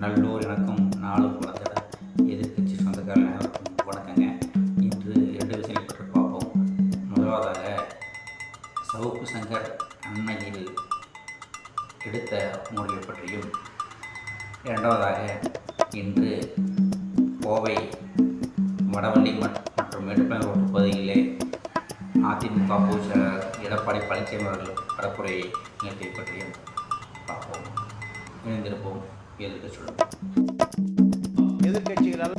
நல்லூர் எனக்கும் நாளும் வளர்ந்திட எதிர்க்கட்சி சொந்தக்காரர் அனைவருக்கும் வணக்கங்க. இன்று இரண்டு விஷயங்களை பற்றி பார்ப்போம். முதலாவதாக சவுக்கு சங்கர் அண்மையில் எடுத்த முடிவை பற்றியும் இரண்டாவதாக இன்று கோவை வடவள்ளி மற்றும் மேட்டுப்பாளையம் பகுதியிலே அதிமுக பொதுச்செயலாளர் எடப்பாடி பழனிசாமி அவர்கள் பரப்புரை நிகழ்ச்சியை பற்றியும் பார்ப்போம். இணைந்திருப்போம். எதிர்க்க சொல்லுங்கள் எதிர்கட்சிகளால்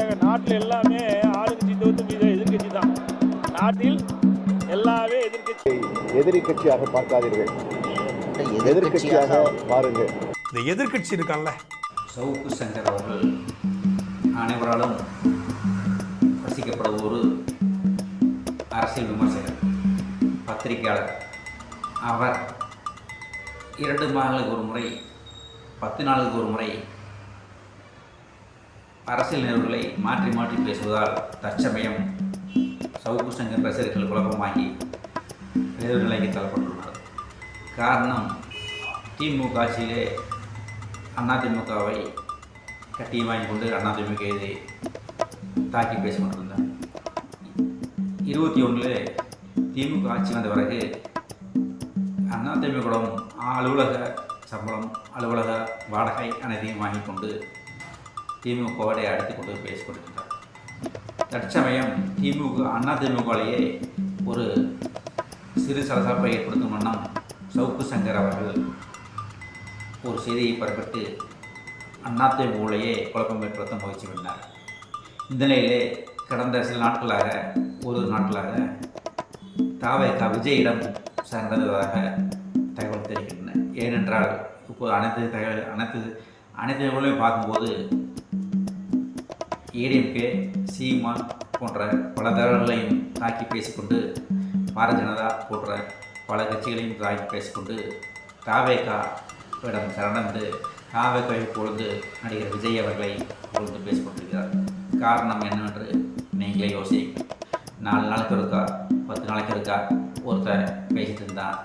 ஏங்க நாட்டில் எல்லாமே ஆளுங்கட்சி தோத்து மீது எதிர்கட்சி தான். நாட்டில் எல்லாமே எதிர்கட்சி எதிரி கட்சியாக பார்க்காதீர்கள். எதிர்கட்சியாக பாருங்கள். இந்த எதிர்க்கட்சி இருக்கான்ல. சவுக்கு சங்கர் அவர்கள் அனைவராலும் ரசிக்கப்படும் ஒரு அரசியல் விமர்சகர் பத்திரிகையாளர். அவர் இரண்டு மாதங்களுக்கு ஒரு முறை பத்து நாளுக்கு ஒரு முறை அரசியல் நிகழ்வுகளை மாற்றி மாற்றி பேசுவதால் தற்சமயம் சவுக்கு சங்கர் ரசிகர்கள் குழப்பமாகி வேறு நிலைக்கு தள்ளப்பட்டுள்ளனர் காரணம் திமுக ஆட்சியிலே அதிமுகவை கட்டி வாங்கி கொண்டு அதிமுக இதை தாக்கி பேசிக் கொண்டிருந்தார் இருபத்தி ஒன்றில் திமுக ஆட்சி வந்த பிறகு அதிமுகவும் அலுவலக சம்பளம் அலுவலக வாடகை அனைத்தையும் வாங்கி கொண்டு திமுகவோட அடித்து கொண்டு பேசிக் தற்சமயம் திமுக அண்ணா திமுகவிலேயே ஒரு சிறு சலசலப்பை ஏற்படுத்தும் வண்ணம் சவுக்கு சங்கர் அவர்கள் ஒரு செய்தியை பரப்பிட்டு அதிமுகவிலேயே குழப்பம் ஏற்படுத்த முயற்சி பண்ணார். இந்த நிலையிலே கடந்த சில நாட்களாக ஒரு நாட்களாக தாவேகா விஜயிடம் சார்ந்ததாக தகவல் தெரிவிக்கின்றன. ஏனென்றால் இப்போது அனைத்து தகவல் அனைத்து அனைத்து தகவலையும் பார்க்கும்போது ஏடிஎம்கே சீமான் போன்ற பல தகவல்களையும் தாக்கி பேசிக்கொண்டு பாரதிய ஜனதா போன்ற பல கட்சிகளையும் தாக்கி பேசிக்கொண்டு தாவேகா இடம் சரணந்து தாவேகாவை பொழுது நடிகர் விஜய் அவர்களை பொழுது பேசிக்கொண்டிருக்கிறார். காரணம் என்னவென்று நீங்களே யோசிங்க நாலு நாளைக்கு இருக்கா பத்து நாளைக்கு இருக்கா ஒருத்தர் பேசிட்டு இருந்தான்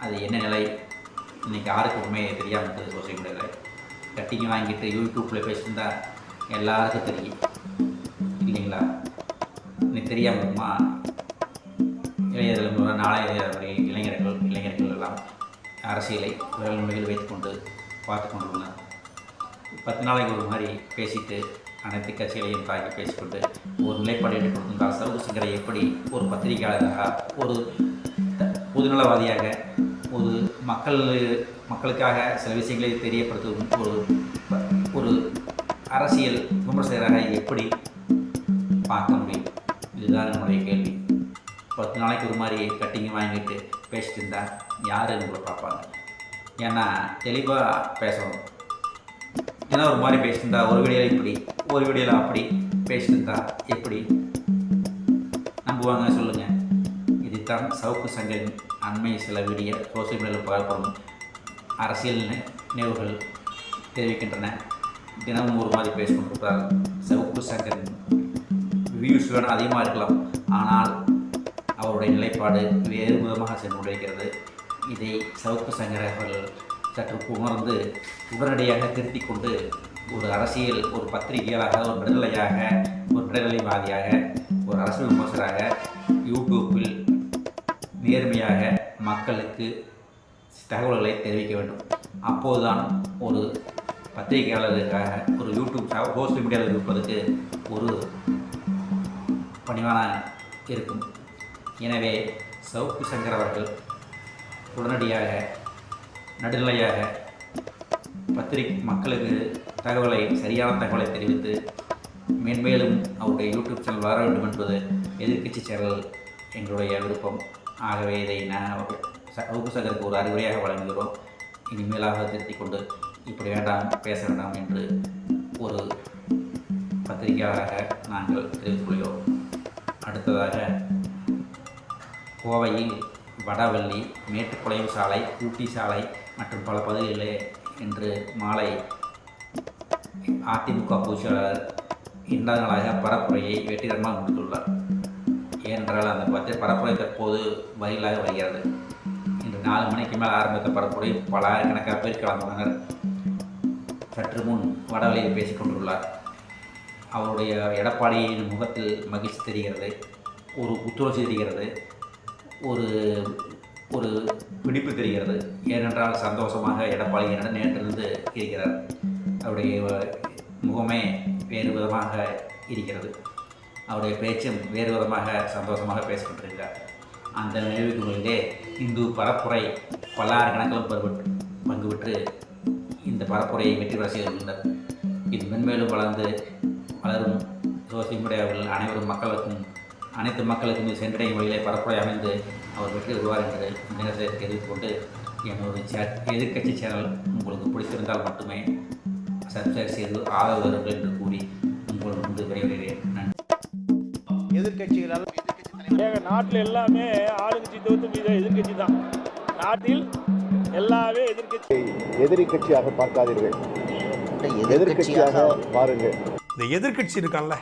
அது என்ன நிலை? இன்றைக்கி யாருக்கு உண்மையை தெரியாமல் இருக்குது சோசியல் மீடியாவில் கட்டிங்க வாங்கிட்டு யூடியூப்பில் பேசியிருந்தா எல்லாருக்கும் தெரியும். இல்லைங்களா? இன்னைக்கு தெரியாமல் இருக்குமா? இளைய தலைமுறை நாளைய இளைஞர்கள் இளைஞர்கள் எல்லாம் அரசியலை விரல் நுழையில் வைத்துக்கொண்டு பார்த்து கொண்டுள்ளனர். பத்து நாளைக்கு ஒரு மாதிரி பேசிட்டு அனைத்து கட்சிகளையும் தாக்கி பேசிக்கொண்டு ஒரு நிலைப்பாடு கொடுத்திருந்தால் சவுக்கு சிங்கரை எப்படி ஒரு பத்திரிகையாளராக ஒரு பொதுநலவாதியாக ஒரு மக்கள் மக்களுக்காக சில விஷயங்களை தெரியப்படுத்தும் ஒரு ஒரு அரசியல் விமர்சகராக எப்படி பார்க்க முடியும்? இதுதான் என்னுடைய கேள்வி. பத்து நாளைக்கு ஒரு மாதிரி கட்டிங் வாங்கிட்டு பேசிட்டு இருந்தால் யார் உங்களை பார்ப்பாங்க? ஏன்னா தெளிவாக பேசணும். ஏன்னா ஒரு மாதிரி பேசிட்டு இருந்தா ஒரு வீடியோவில் இப்படி ஒரு வீடியோவில் அப்படி பேசிட்டு இருந்தா எப்படி நம்புவாங்க சொல்லுங்கள் இதுதான் சவுக்கு சங்கரின் அண்மை சில வீடியோ சோசியல் மீடியாவில் பார்க்கப்படும் அரசியல் நினைவுகள் தெரிவிக்கின்றன. தினமும் ஒரு மாதிரி பேசிக்கொண்டிருக்கிறார் சவுக்கு சங்கரின் வியூஸ் வேணும் அதிகமாக இருக்கலாம். ஆனால் அவருடைய நிலைப்பாடு வேறு விதமாக சென்று கொண்டிருக்கிறது. இதை சவுக்கு சங்கர் அவர்கள் சற்று உணர்ந்து உடனடியாக திருத்திக் கொண்டு ஒரு அரசியல் ஒரு பத்திரிகையாளராக ஒரு விடுதலையாக ஒரு விடுதலைவாதியாக ஒரு அரசியல் விமர்சகராக யூடியூப்பில் நேர்மையாக மக்களுக்கு தகவல்களை தெரிவிக்க வேண்டும். அப்போதுதான் ஒரு பத்திரிகையாளருக்காக ஒரு யூடியூப் சோசியல் மீடியாவில் இருப்பதற்கு ஒரு பணிவான இருக்கும். எனவே சவுக்கு சங்கர் அவர்கள் உடனடியாக நடுநிலையாக பத்திரிகை மக்களுக்கு தகவலை சரியான தகவலை தெரிவித்து மென்மேலும் அவருடைய யூடியூப் சேனல் வர வேண்டும் என்பது எதிர்க்கட்சி சேனல் எங்களுடைய விருப்பம். ஆகவே இதை நான் சவுக்கு ஒரு அறிவுரையாக வழங்குகிறோம். இனிமேலாக திருத்திக் கொண்டு இப்படி வேண்டாம் பேச வேண்டாம் என்று ஒரு பத்திரிகையாளராக நாங்கள் தெரிவித்துள்ளோம் அடுத்ததாக கோவையில் வடவள்ளி மேட்டுக்குளையம் சாலை ஊட்டி சாலை மற்றும் பல பகுதிகளிலே இன்று மாலை அதிமுக பொதுச்செயலாளர் இரண்டாவது நாளாக பரப்புரையை வெற்றிகரமாக முடித்துள்ளார். ஏனென்றால் அந்த பத்தி பரப்புரை தற்போது வயலாக வருகிறது. இன்று நாலு மணிக்கு மேல் ஆரம்பித்த பரப்புரை பல ஆயிரக்கணக்காக பேர் கலந்துள்ளனர் சற்று முன் வடவழியில் பேசிக் கொண்டுள்ளார். அவருடைய எடப்பாடியின் முகத்தில் மகிழ்ச்சி தெரிகிறது. ஒரு புத்துணர்ச்சி தெரிகிறது. ஒரு ஒரு பிடிப்பு தெரிகிறது. ஏனென்றால் சந்தோஷமாக எடப்பாடி என்னிடம் நேற்றிருந்து இருக்கிறார். அவருடைய முகமே வேறு விதமாக இருக்கிறது. அவருடைய பேச்சும் வேறு விதமாக சந்தோஷமாக பேசப்பட்டிருக்கிறார் அந்த நினைவுகளிலே இந்து பரப்புரை பல்லாயிரம் கணக்கிலும் பருவட்டு பங்கு பெற்று இந்த பரப்புரையை வெற்றி பெற செய்திருக்கின்றனர் இது மென்மேலும் வளர்ந்து வளரும் சோசியல் மீடியாவில் அனைவரும் மக்களுக்கும் அனைத்து மக்களுக்கும் சென்றடையும் வழியிலே பரப்புரை அமைந்து அவர் வெற்றி வருவார் என்று இந்த நேரத்தில் தெரிவித்துக் கொண்டு என்னோட சே எதிர்க்கட்சி சேனல் உங்களுக்கு பிடித்திருந்தால் மட்டுமே சப்ஸ்கிரைப் செய்து ஆதரவு என்று கூறி உங்களுக்கு வந்து விரைவுகிறேன் நன்றி. எதிர்கட்சிகளால் நாட்டில் எல்லாமே ஆளுங்கட்சி தவிர்த்து மீது எதிர்க்கட்சி தான். நாட்டில் எல்லாமே எதிர்க்கட்சி. எதிரி கட்சியாக பார்க்காதீர்கள். எதிர்க்கட்சியாக பாருங்கள் இந்த எதிர்க்கட்சி இருக்கான்ல